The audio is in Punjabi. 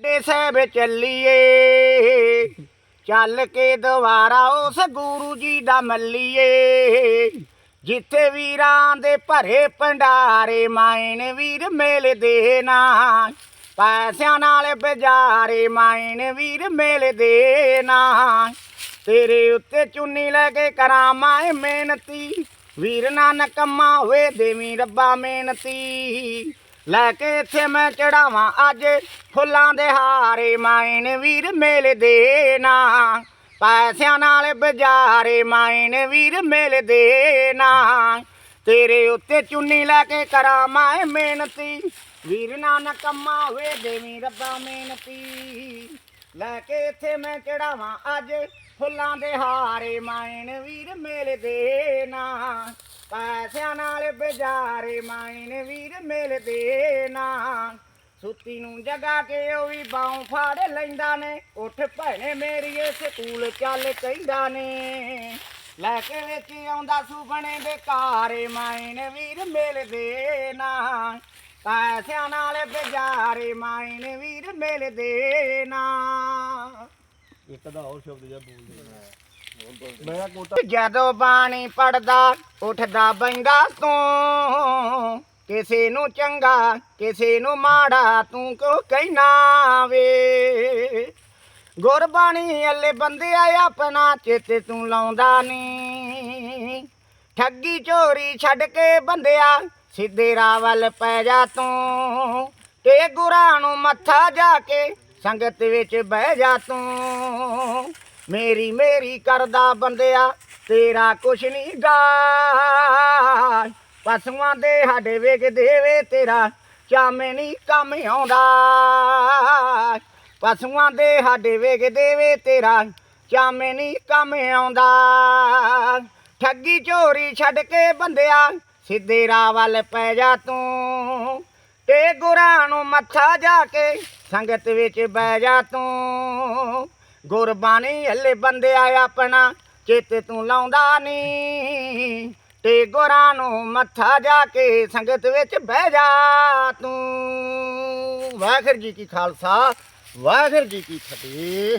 ਦੇ ਸਾਹਿਬ ਚੱਲੀਏ। ਚੱਲ ਕੇ ਦੁਬਾਰਾ ਉਸ ਗੁਰੂ ਜੀ ਦਾ ਮੱਲੀਏ। ਜਿੱਥੇ ਵੀਰਾਂ ਦੇ ਭਰੇ ਭੰਡਾਰੇ, ਮਾਇਨ ਵੀਰ ਮੇਲੇ ਦੇ ਨਾ ਪੈਸਿਆਂ ਨਾਲ ਬਜਾਰੇ ਮਾਇਣ ਵੀਰ ਮੇਲੇ ਦੇ ਨਾ ਤੇਰੇ ਉੱਤੇ ਚੁੰਨੀ ਲੈ ਕੇ ਕਰਾਂ ਮਾਏ ਮਿਹਨਤੀ। ਵੀਰ ਨਾਨਕ ਕੰਮਾ ਹੋਏ ਦੇਵੀਂ ਰੱਬਾ ਮਿਹਨਤੀ। ਲੈ ਕੇ ਇੱਥੇ ਮੈਂ ਚੜਾਵਾਂ ਅੱਜ ਫੁੱਲਾਂ ਦੇ ਹਾਰੇ ਮਾਇਨ ਵੀਰ ਮੇਲੇ ਦੇਣਾ ਪੈਸਿਆਂ ਨਾਲ ਬਜਾਰੇ ਮਾਇਨ ਵੀਰ ਮੇਲੇ ਦੇਣਾ ਤੇਰੇ ਉੱਤੇ ਚੁੰਨੀ ਲੈ ਕੇ ਕਰਾਂ ਮੈਂ ਮਿਹਨਤੀ। ਵੀਰ ਨਾਨਕ ਕੰਮਾ ਹੋਏ ਦੇਵੀ ਰੱਬਾ ਮਿਹਨਤੀ। ਲੈ ਕੇ ਇੱਥੇ ਮੈਂ ਚੜਾਵਾਂ ਅੱਜ ਫੁੱਲਾਂ ਦੇ ਹਾਰੇ ਮਾਇਨ ਵੀਰ ਮੇਲੇ ਦੇਣਾ ਨਾ ਨਾਲ ਬਜਾਰੇ ਮਾਇਨ ਵੀਰ ਮੇਲੇ ਨਾ। ਸੁੱਤੀ ਨੂੰ ਜਗਾ ਕੇ ਉਹ ਵੀ ਬਾਹੋਂ ਫਾੜ ਲੈਂਦਾ ਨੇ। ਉੱਠ ਭੈਣੇ ਮੇਰੀਏ ਸਕੂਲ ਚੱਲ ਕਹਿੰਦਾ ਨੇ। ਲੈ ਕੇ ਵਿੱਚ ਆਉਂਦਾ ਸੁਪਨੇ ਦੇ ਮਾਇਨ ਵੀਰ ਮਿਲਦੇ ਨਾ। ਪੈਸਿਆਂ ਨਾਲ ਬੇਜਾਰੇ ਮਾਇਨ ਵੀਰ ਮਿਲਦੇ ਨਾ। ਇੱਕ ਦਾ ਹੋਰ ਸ਼ਬਦ ਜਿਹਾ ਬੋਲਦੇ ਮੈਂ ਜਦੋਂ ਬਾਣੀ ਪੜਦਾ ਉੱਠਦਾ ਬੰਦਾ ਤੂੰ। ਕਿਸੇ ਨੂੰ ਚੰਗਾ, ਕਿਸੇ ਨੂੰ ਮਾੜਾ ਤੂੰ ਕਿਉਂ ਕਹਿਣਾ ਵੇ? ਗੁਰਬਾਣੀ ਅੱਲੇ ਬੰਦੇ ਆਪਣਾ ਚਿੱਤ ਤੂੰ ਲਾਉਂਦਾ ਨੀ ਠੱਗੀ ਚੋਰੀ ਛੱਡ ਕੇ ਬੰਦਿਆ, ਸਿੱਧੇ ਰਾਹ ਵੱਲ ਪੈ ਜਾ ਤੂੰ। ਤੇ ਗੁਰਾਂ ਨੂੰ ਮੱਥਾ ਜਾ ਕੇ ਸੰਗਤ ਵਿੱਚ ਬਹਿ ਜਾ ਤੂੰ। ਮੇਰੀ ਮੇਰੀ ਕਰਦਾ ਬੰਦਿਆ, ਤੇਰਾ ਕੁਛ ਨਹੀਂ ਗਾ ਪਸ਼ੂਆਂ ਦੇ ਸਾਡੇ ਵੇਖ ਦੇਵੇ ਤੇਰਾ ਚਾਮੇ ਨਹੀਂ ਕੰਮ ਆਉਂਦਾ। ਪਸ਼ੂਆਂ ਦੇ ਸਾਡੇ ਵੇਖ ਦੇਵੇ ਤੇਰਾ ਚਾਮੇ ਨਹੀਂ ਕੰਮ ਆਉਂਦਾ। ਠੱਗੀ ਚੋਰੀ ਛੱਡ ਕੇ ਬੰਦਿਆ, ਸਿੱਧੇ ਰਾਹ ਵੱਲ ਪੈ ਜਾ ਤੂੰ। ਤੇ ਗੁਰਾਂ ਨੂੰ ਮੱਥਾ ਜਾ ਕੇ ਸੰਗਤ ਵਿੱਚ ਬਹਿ ਜਾ ਤੂੰ। ਗੁਰਬਾਣੀ ਹੱਲੇ ਬੰਦਿਆ ਆਪਣਾ, ਚੇਤੇ ਤੂੰ ਲਾਉਂਦਾ ਨੀ ਤੇ ਗੁਰਾਂ ਨੂੰ ਮੱਥਾ ਜਾ ਕੇ ਸੰਗਤ ਵਿੱਚ ਬਹਿ ਜਾ ਤੂੰ। ਵਾਹਿਗੁਰੂ ਜੀ ਕੀ ਖਾਲਸਾ, ਵਾਹਿਗੁਰੂ ਜੀ ਕੀ ਫਤਿਹ।